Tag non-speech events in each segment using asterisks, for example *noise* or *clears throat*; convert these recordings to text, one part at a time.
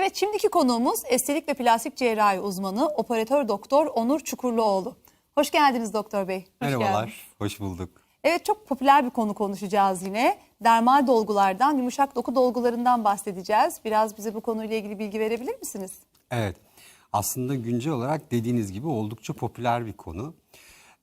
Evet şimdiki konuğumuz estetik ve plastik cerrahi uzmanı operatör doktor Onur Çukurluoğlu. Hoş geldiniz doktor bey. Hoş Merhabalar, geldiniz. hoş bulduk. Evet çok popüler bir konu konuşacağız yine. Dermal dolgulardan, yumuşak doku dolgularından bahsedeceğiz. Biraz bize bu konuyla ilgili bilgi verebilir misiniz? Evet, aslında güncel olarak dediğiniz gibi oldukça popüler bir konu.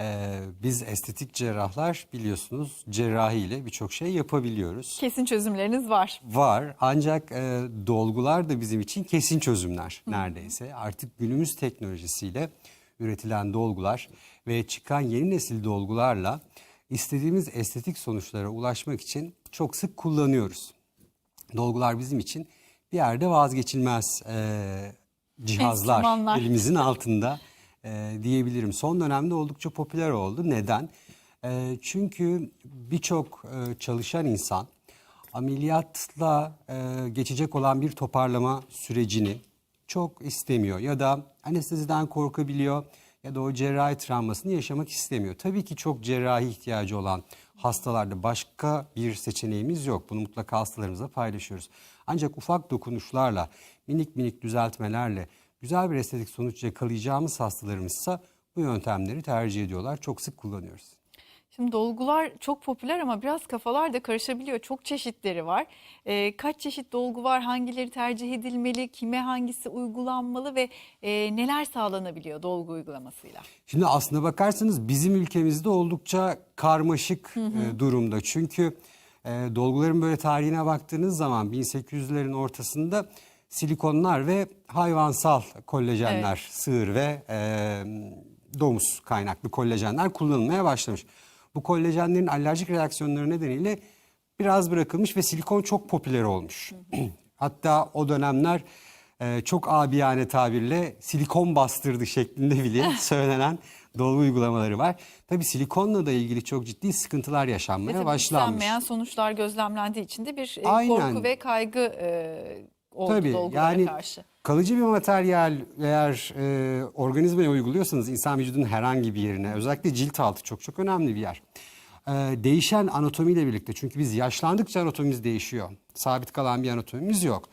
Ee, biz estetik cerrahlar biliyorsunuz cerrahiyle birçok şey yapabiliyoruz. Kesin çözümleriniz var. Var ancak e, dolgular da bizim için kesin çözümler neredeyse. Artık günümüz teknolojisiyle üretilen dolgular ve çıkan yeni nesil dolgularla istediğimiz estetik sonuçlara ulaşmak için çok sık kullanıyoruz. Dolgular bizim için bir yerde vazgeçilmez e, cihazlar elimizin altında e, diyebilirim. Son dönemde oldukça popüler oldu. Neden? E, çünkü birçok e, çalışan insan ameliyatla e, geçecek olan bir toparlama sürecini çok istemiyor ya da anesteziden korkabiliyor ya da o cerrahi travmasını yaşamak istemiyor. Tabii ki çok cerrahi ihtiyacı olan hastalarda başka bir seçeneğimiz yok. Bunu mutlaka hastalarımızla paylaşıyoruz. Ancak ufak dokunuşlarla, minik minik düzeltmelerle güzel bir estetik sonuç yakalayacağımız hastalarımızsa bu yöntemleri tercih ediyorlar. Çok sık kullanıyoruz. Şimdi dolgular çok popüler ama biraz kafalar da karışabiliyor. Çok çeşitleri var. Ee, kaç çeşit dolgu var? Hangileri tercih edilmeli? Kime hangisi uygulanmalı ve e, neler sağlanabiliyor dolgu uygulamasıyla? Şimdi aslına bakarsanız bizim ülkemizde oldukça karmaşık e, durumda. Çünkü e, dolguların böyle tarihine baktığınız zaman 1800'lerin ortasında silikonlar ve hayvansal kollajenler, sığır ve e, domuz kaynaklı kollajenler kullanılmaya başlamış. Bu kollajenlerin alerjik reaksiyonları nedeniyle biraz bırakılmış ve silikon çok popüler olmuş. *clears throat* Hatta o dönemler e, çok abiyane tabirle silikon bastırdı şeklinde bile *laughs* söylenen dolgu uygulamaları var. Tabii silikonla da ilgili çok ciddi sıkıntılar Ve yaşanmaya tabii başlanmış. istenmeyen sonuçlar gözlemlendiği için de bir e, Aynen. korku ve kaygı e, oldu Tabii dolgulara yani karşı. kalıcı bir materyal eğer e, organizmaya uyguluyorsanız insan vücudunun herhangi bir yerine özellikle cilt altı çok çok önemli bir yer. E, değişen anatomiyle birlikte çünkü biz yaşlandıkça anatomimiz değişiyor. Sabit kalan bir anatomimiz yok.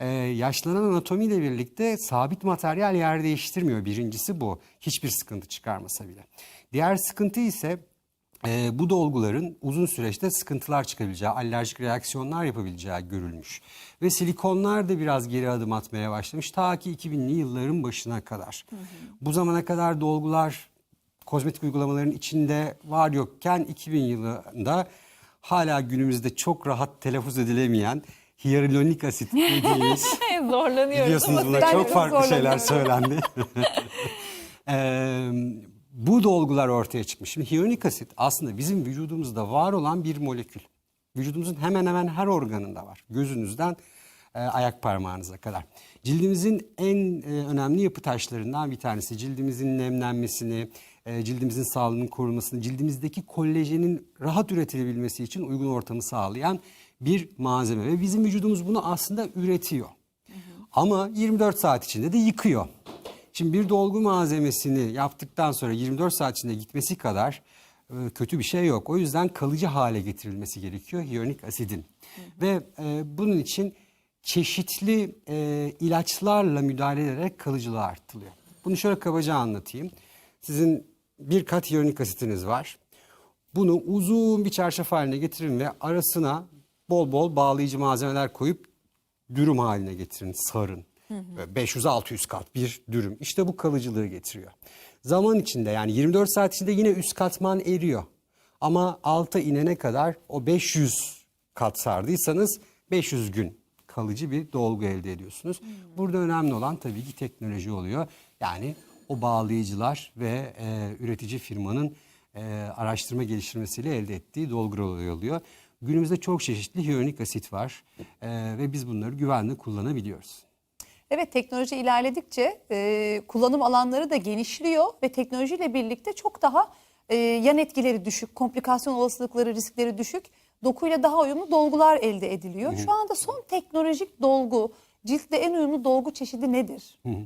E, yaşlanan anatomiyle birlikte sabit materyal yer değiştirmiyor. Birincisi bu. Hiçbir sıkıntı çıkarmasa bile. Diğer sıkıntı ise e, bu dolguların uzun süreçte sıkıntılar çıkabileceği, alerjik reaksiyonlar yapabileceği görülmüş. Ve silikonlar da biraz geri adım atmaya başlamış ta ki 2000'li yılların başına kadar. Bu zamana kadar dolgular kozmetik uygulamaların içinde var yokken 2000 yılında hala günümüzde çok rahat telaffuz edilemeyen hyaluronik asit dediğimiz *laughs* Zorlanıyoruz Biliyorsunuz buna çok farklı şeyler söylendi. *laughs* Eee, bu dolgular ortaya çıkmış. Şimdi hyaluronik asit aslında bizim vücudumuzda var olan bir molekül. Vücudumuzun hemen hemen her organında var. Gözünüzden e, ayak parmağınıza kadar. Cildimizin en e, önemli yapı taşlarından bir tanesi. Cildimizin nemlenmesini, e, cildimizin sağlığının korunmasını, cildimizdeki kollajenin rahat üretilebilmesi için uygun ortamı sağlayan bir malzeme. Ve bizim vücudumuz bunu aslında üretiyor. Ama 24 saat içinde de yıkıyor. Şimdi bir dolgu malzemesini yaptıktan sonra 24 saat içinde gitmesi kadar e, kötü bir şey yok. O yüzden kalıcı hale getirilmesi gerekiyor hyaluronik asidin. Ve e, bunun için çeşitli e, ilaçlarla müdahale ederek kalıcılığı arttırılıyor. Bunu şöyle kabaca anlatayım. Sizin bir kat hyaluronik asitiniz var. Bunu uzun bir çarşaf haline getirin ve arasına bol bol bağlayıcı malzemeler koyup dürüm haline getirin, sarın. Böyle 500-600 kat bir dürüm. İşte bu kalıcılığı getiriyor. Zaman içinde yani 24 saat içinde yine üst katman eriyor. Ama alta inene kadar o 500 kat sardıysanız 500 gün kalıcı bir dolgu elde ediyorsunuz. Burada önemli olan tabii ki teknoloji oluyor. Yani o bağlayıcılar ve e, üretici firmanın e, araştırma geliştirmesiyle elde ettiği dolgular oluyor. Günümüzde çok çeşitli hyaluronik asit var e, ve biz bunları güvenli kullanabiliyoruz. Evet teknoloji ilerledikçe e, kullanım alanları da genişliyor ve teknolojiyle birlikte çok daha e, yan etkileri düşük, komplikasyon olasılıkları, riskleri düşük, dokuyla daha uyumlu dolgular elde ediliyor. Şu anda son teknolojik dolgu, ciltle en uyumlu dolgu çeşidi nedir? Hı hı.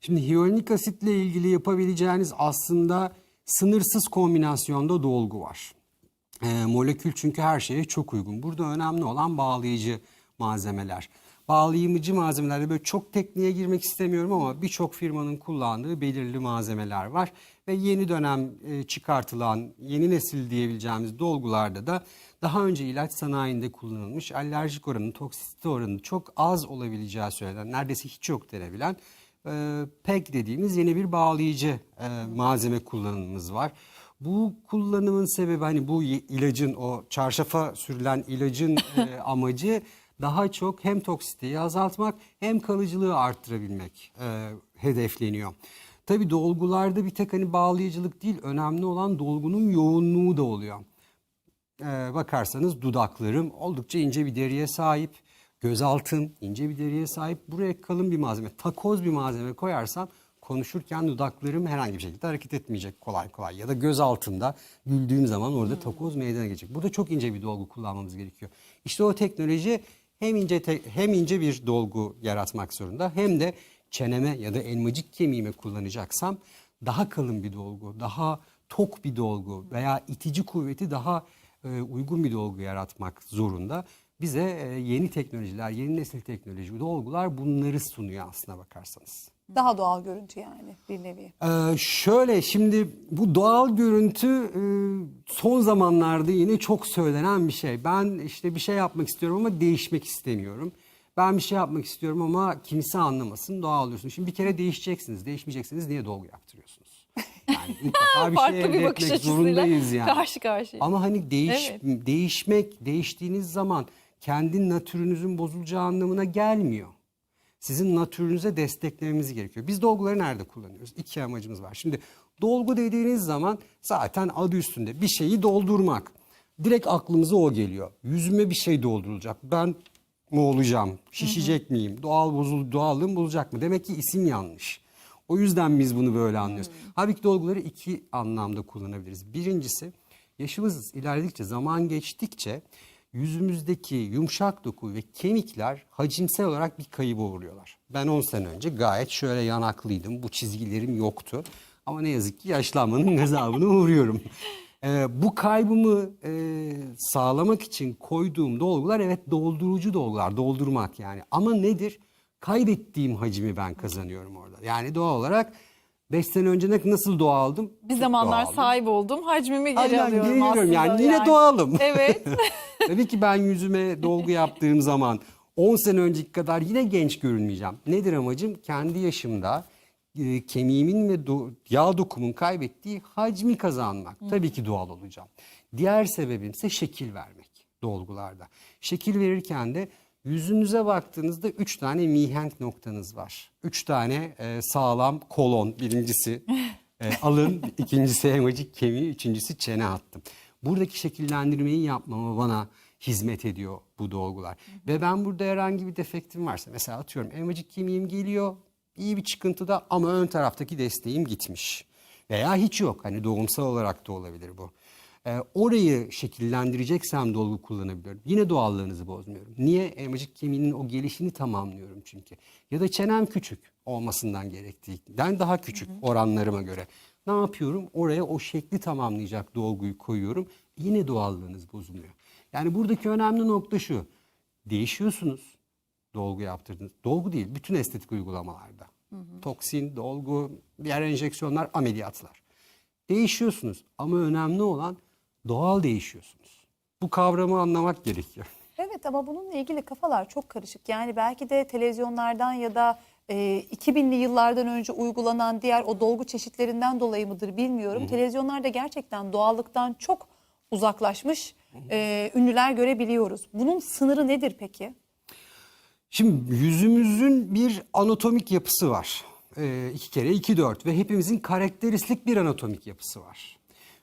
Şimdi hyaluronik asitle ilgili yapabileceğiniz aslında sınırsız kombinasyonda dolgu var. Ee, molekül çünkü her şeye çok uygun. Burada önemli olan bağlayıcı malzemeler. Bağlayıcı malzemelerde böyle çok tekniğe girmek istemiyorum ama birçok firmanın kullandığı belirli malzemeler var. Ve yeni dönem e, çıkartılan yeni nesil diyebileceğimiz dolgularda da daha önce ilaç sanayinde kullanılmış alerjik oranı, toksisite oranı çok az olabileceği söylenen, neredeyse hiç yok denebilen e, PEG dediğimiz yeni bir bağlayıcı e, malzeme kullanımımız var. Bu kullanımın sebebi hani bu ilacın o çarşafa sürülen ilacın e, *laughs* amacı daha çok hem toksiteyi azaltmak hem kalıcılığı arttırabilmek e, hedefleniyor. Tabii dolgularda bir tek hani bağlayıcılık değil önemli olan dolgunun yoğunluğu da oluyor. Ee, bakarsanız dudaklarım oldukça ince bir deriye sahip. Gözaltım ince bir deriye sahip. Buraya kalın bir malzeme, takoz bir malzeme koyarsam konuşurken dudaklarım herhangi bir şekilde hareket etmeyecek kolay kolay. Ya da göz altında güldüğüm zaman orada takoz meydana gelecek. Burada çok ince bir dolgu kullanmamız gerekiyor. İşte o teknoloji hem ince te- hem ince bir dolgu yaratmak zorunda hem de çeneme ya da elmacık kemiğime kullanacaksam daha kalın bir dolgu, daha tok bir dolgu veya itici kuvveti daha e, uygun bir dolgu yaratmak zorunda. Bize e, yeni teknolojiler, yeni nesil teknoloji dolgular bunları sunuyor aslına bakarsanız. Daha doğal görüntü yani bir nevi. Ee, şöyle şimdi bu doğal görüntü e, son zamanlarda yine çok söylenen bir şey. Ben işte bir şey yapmak istiyorum ama değişmek istemiyorum. Ben bir şey yapmak istiyorum ama kimse anlamasın doğal diyorsun. Şimdi bir kere değişeceksiniz. Değişmeyeceksiniz niye dolgu yaptırıyorsunuz? Yani *laughs* mutlaka bir şey Farklı elde bir bakış etmek açısıyla zorundayız yani. karşı karşıya. Ama hani değiş, değişmek, değiştiğiniz zaman kendi natürünüzün bozulacağı anlamına gelmiyor. Sizin natürünüze desteklememiz gerekiyor. Biz dolguları nerede kullanıyoruz? İki amacımız var. Şimdi dolgu dediğiniz zaman zaten adı üstünde bir şeyi doldurmak. Direkt aklımıza o geliyor. Yüzüme bir şey doldurulacak. Ben mi olacağım? Şişecek miyim? Doğal bozul doğallığım bulacak mı? Demek ki isim yanlış. O yüzden biz bunu böyle anlıyoruz. Halbuki dolguları iki anlamda kullanabiliriz. Birincisi yaşımız ilerledikçe, zaman geçtikçe yüzümüzdeki yumuşak doku ve kemikler hacimsel olarak bir kayıba uğruyorlar. Ben 10 sene önce gayet şöyle yanaklıydım. Bu çizgilerim yoktu. Ama ne yazık ki yaşlanmanın *laughs* gazabına uğruyorum. Ee, bu kaybımı e, sağlamak için koyduğum dolgular evet doldurucu dolgular, doldurmak yani. Ama nedir? Kaybettiğim hacmi ben kazanıyorum orada. Yani doğal olarak 5 sene önce ne- nasıl doğaldım? Bir Çok zamanlar sahip oldum. Hacmimi geri Aynen, alıyorum geri aslında. geliyorum. Yani yine doğalım. *laughs* Evet. *laughs* Tabii ki ben yüzüme dolgu yaptığım zaman 10 sene önceki kadar yine genç görünmeyeceğim. Nedir amacım? Kendi yaşımda e, kemiğimin ve do- yağ dokumun kaybettiği hacmi kazanmak. Tabii ki doğal olacağım. Diğer sebebim ise şekil vermek dolgularda. Şekil verirken de yüzünüze baktığınızda 3 tane mihenk noktanız var. 3 tane e, sağlam kolon birincisi. E, *laughs* alın, ikincisi elmacık kemiği, üçüncüsü çene hattım. Buradaki şekillendirmeyi yapmama bana hizmet ediyor bu dolgular. Ve ben burada herhangi bir defektim varsa mesela atıyorum elmacık kemiğim geliyor iyi bir çıkıntıda ama ön taraftaki desteğim gitmiş. Veya hiç yok hani doğumsal olarak da olabilir bu. Ee, orayı şekillendireceksem dolgu kullanabiliyorum. Yine doğallığınızı bozmuyorum. Niye? Elmacık kemiğinin o gelişini tamamlıyorum çünkü. Ya da çenem küçük olmasından gerektiğinden daha küçük oranlarıma göre. Ne yapıyorum? Oraya o şekli tamamlayacak dolguyu koyuyorum. Yine doğallığınız bozuluyor. Yani buradaki önemli nokta şu. Değişiyorsunuz. Dolgu yaptırdınız. Dolgu değil, bütün estetik uygulamalarda. Toksin, dolgu, diğer enjeksiyonlar, ameliyatlar. Değişiyorsunuz ama önemli olan doğal değişiyorsunuz. Bu kavramı anlamak gerekiyor. Evet ama bununla ilgili kafalar çok karışık. Yani belki de televizyonlardan ya da e, 2000'li yıllardan önce uygulanan diğer o dolgu çeşitlerinden dolayı mıdır bilmiyorum. Televizyonlarda gerçekten doğallıktan çok uzaklaşmış e, ünlüler görebiliyoruz. Bunun sınırı nedir peki? Şimdi yüzümüzün bir anatomik yapısı var. Ee, iki kere iki dört ve hepimizin karakteristik bir anatomik yapısı var.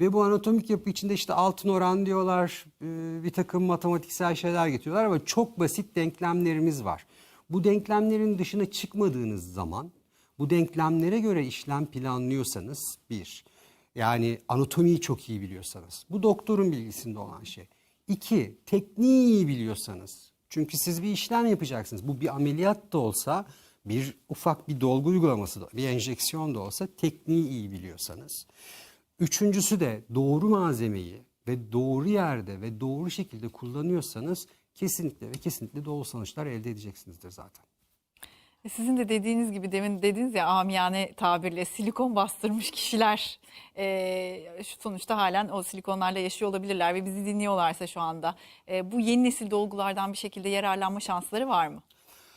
Ve bu anatomik yapı içinde işte altın oran diyorlar, e, bir takım matematiksel şeyler getiriyorlar ama çok basit denklemlerimiz var. Bu denklemlerin dışına çıkmadığınız zaman, bu denklemlere göre işlem planlıyorsanız bir, yani anatomiyi çok iyi biliyorsanız, bu doktorun bilgisinde olan şey. İki, tekniği iyi biliyorsanız, çünkü siz bir işlem yapacaksınız. Bu bir ameliyat da olsa, bir ufak bir dolgu uygulaması da, bir enjeksiyon da olsa tekniği iyi biliyorsanız. Üçüncüsü de doğru malzemeyi ve doğru yerde ve doğru şekilde kullanıyorsanız kesinlikle ve kesinlikle doğru sonuçlar elde edeceksinizdir zaten. E, Sizin de dediğiniz gibi demin dediniz ya amiyane tabirle silikon bastırmış kişiler e, şu sonuçta halen o silikonlarla yaşıyor olabilirler ve bizi dinliyorlarsa şu anda e, bu yeni nesil dolgulardan bir şekilde yararlanma şansları var mı?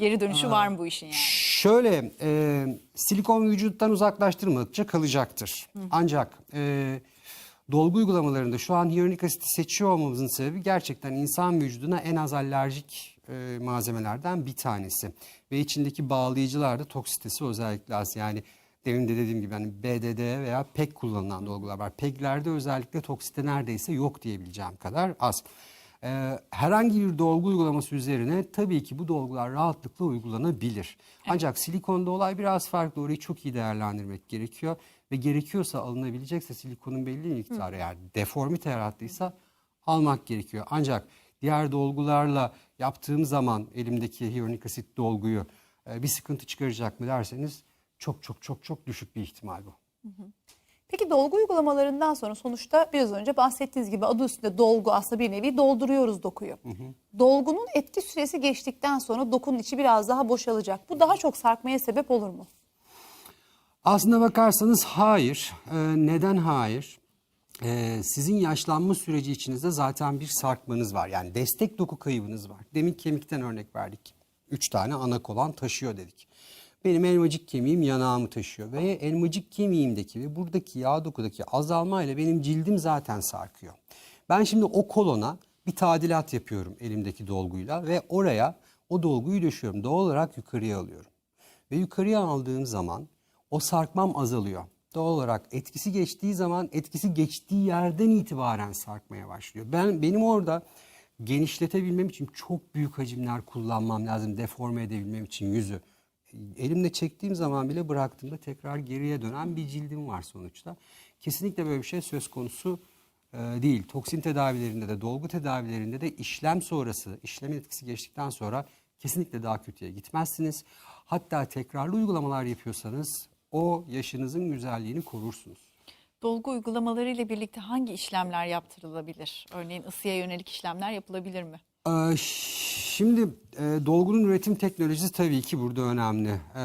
Geri dönüşü var mı bu işin yani? Şöyle e, silikon vücuttan uzaklaştırmadıkça kalacaktır. Ancak e, dolgu uygulamalarında şu an hyaluronik asiti seçiyor olmamızın sebebi gerçekten insan vücuduna en az alerjik e, malzemelerden bir tanesi. Ve içindeki bağlayıcılar da toksitesi özellikle az. Yani demin de dediğim gibi hani BDD veya PEG kullanılan dolgular var. PEG'lerde özellikle toksite neredeyse yok diyebileceğim kadar az. Ee, herhangi bir dolgu uygulaması üzerine tabii ki bu dolgular rahatlıkla uygulanabilir. Ancak silikonda olay biraz farklı. Orayı çok iyi değerlendirmek gerekiyor. Ve gerekiyorsa alınabilecekse silikonun belli miktarı yani deformite yarattıysa almak gerekiyor. Ancak diğer dolgularla yaptığım zaman elimdeki hyaluronik asit dolguyu e, bir sıkıntı çıkaracak mı derseniz çok çok çok çok düşük bir ihtimal bu. Peki dolgu uygulamalarından sonra sonuçta biraz önce bahsettiğiniz gibi adı üstünde dolgu aslında bir nevi dolduruyoruz dokuyu. Dolgunun etki süresi geçtikten sonra dokunun içi biraz daha boşalacak. Bu daha çok sarkmaya sebep olur mu? Aslına bakarsanız hayır. Ee, neden hayır? Ee, sizin yaşlanma süreci içinizde zaten bir sarkmanız var. Yani destek doku kaybınız var. Demin kemikten örnek verdik. Üç tane ana kolan taşıyor dedik. Benim elmacık kemiğim yanağımı taşıyor. Ve elmacık kemiğimdeki ve buradaki yağ dokudaki azalmayla benim cildim zaten sarkıyor. Ben şimdi o kolona bir tadilat yapıyorum elimdeki dolguyla ve oraya o dolguyu döşüyorum. Doğal olarak yukarıya alıyorum. Ve yukarıya aldığım zaman o sarkmam azalıyor. Doğal olarak etkisi geçtiği zaman etkisi geçtiği yerden itibaren sarkmaya başlıyor. Ben benim orada genişletebilmem için çok büyük hacimler kullanmam lazım. Deforme edebilmem için yüzü. Elimle çektiğim zaman bile bıraktığımda tekrar geriye dönen bir cildim var sonuçta. Kesinlikle böyle bir şey söz konusu e, değil. Toksin tedavilerinde de dolgu tedavilerinde de işlem sonrası, işlemin etkisi geçtikten sonra kesinlikle daha kötüye gitmezsiniz. Hatta tekrarlı uygulamalar yapıyorsanız o yaşınızın güzelliğini korursunuz. Dolgu uygulamaları ile birlikte hangi işlemler yaptırılabilir? Örneğin ısıya yönelik işlemler yapılabilir mi? Ee, Şimdi e, dolgunun üretim teknolojisi tabii ki burada önemli. Ee,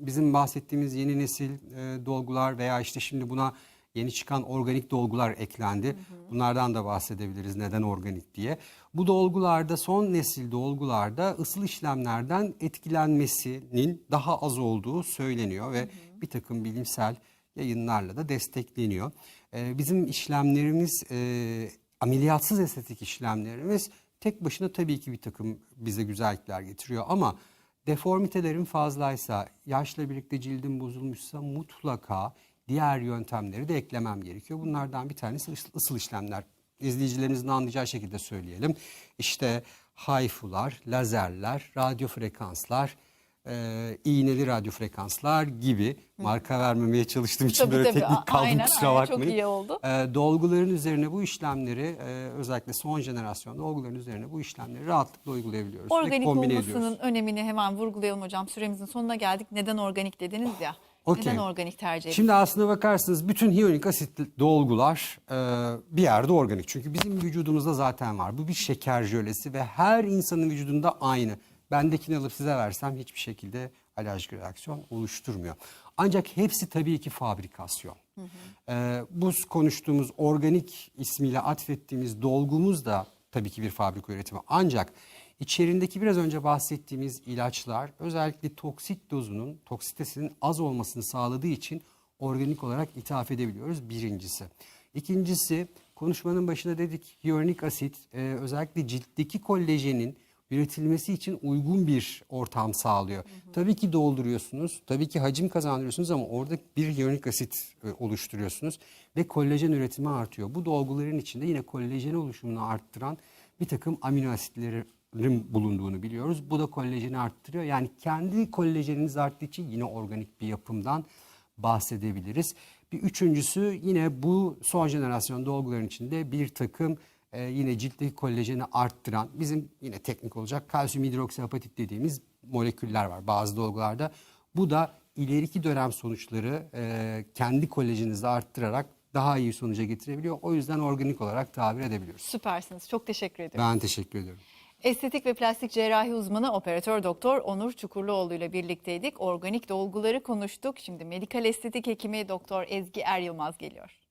bizim bahsettiğimiz yeni nesil e, dolgular veya işte şimdi buna yeni çıkan organik dolgular eklendi. Bunlardan da bahsedebiliriz neden organik diye. Bu dolgularda son nesil dolgularda ısıl işlemlerden etkilenmesinin daha az olduğu söyleniyor ve bir takım bilimsel yayınlarla da destekleniyor. Ee, bizim işlemlerimiz e, ameliyatsız estetik işlemlerimiz tek başına tabii ki bir takım bize güzellikler getiriyor ama deformitelerin fazlaysa, yaşla birlikte cildim bozulmuşsa mutlaka diğer yöntemleri de eklemem gerekiyor. Bunlardan bir tanesi ıs- ısıl işlemler. İzleyicilerimizin anlayacağı şekilde söyleyelim. İşte HIFU'lar, lazerler, radyo frekanslar, e, iğneli radyo frekanslar gibi marka vermemeye çalıştığım için Tabii, böyle tabii. teknik kaldım aynen, kusura aynen. Çok iyi oldu. E, dolguların üzerine bu işlemleri e, özellikle son jenerasyon dolguların üzerine bu işlemleri rahatlıkla uygulayabiliyoruz. Organik olmasının ediyoruz. önemini hemen vurgulayalım hocam. Süremizin sonuna geldik. Neden organik dediniz ya? Okey. Neden organik tercih ediyorsunuz? Şimdi aslına bakarsanız bütün hyaluronik asitli dolgular e, bir yerde organik. Çünkü bizim vücudumuzda zaten var. Bu bir şeker jölesi ve her insanın vücudunda aynı. Bendekini alıp size versem hiçbir şekilde alerjik reaksiyon oluşturmuyor. Ancak hepsi tabii ki fabrikasyon. E, bu konuştuğumuz organik ismiyle atfettiğimiz dolgumuz da tabii ki bir fabrika üretimi. Ancak içerindeki biraz önce bahsettiğimiz ilaçlar özellikle toksit dozunun, toksitesinin az olmasını sağladığı için organik olarak ithaf edebiliyoruz birincisi. İkincisi konuşmanın başında dedik hyaluronik asit e, özellikle ciltteki kollajenin üretilmesi için uygun bir ortam sağlıyor. Tabii ki dolduruyorsunuz, tabii ki hacim kazandırıyorsunuz ama orada bir hyaluronik asit e, oluşturuyorsunuz ve kollajen üretimi artıyor. Bu dolguların içinde yine kollajen oluşumunu arttıran bir takım amino asitlerin bulunduğunu biliyoruz. Bu da kollajeni arttırıyor. Yani kendi kollajeniniz arttığı için yine organik bir yapımdan bahsedebiliriz. Bir üçüncüsü yine bu son jenerasyon dolguların içinde bir takım e, yine ciltteki kolajeni arttıran bizim yine teknik olacak kalsiyum hidroksiapatit dediğimiz moleküller var bazı dolgularda. Bu da ileriki dönem sonuçları e, kendi kolajeninizi arttırarak daha iyi sonuca getirebiliyor. O yüzden organik olarak tabir edebiliyoruz. Süpersiniz. Çok teşekkür ederim. Ben teşekkür ediyorum. Estetik ve plastik cerrahi uzmanı operatör doktor Onur Çukurluoğlu ile birlikteydik. Organik dolguları konuştuk. Şimdi medikal estetik hekimi doktor Ezgi Er Yılmaz geliyor.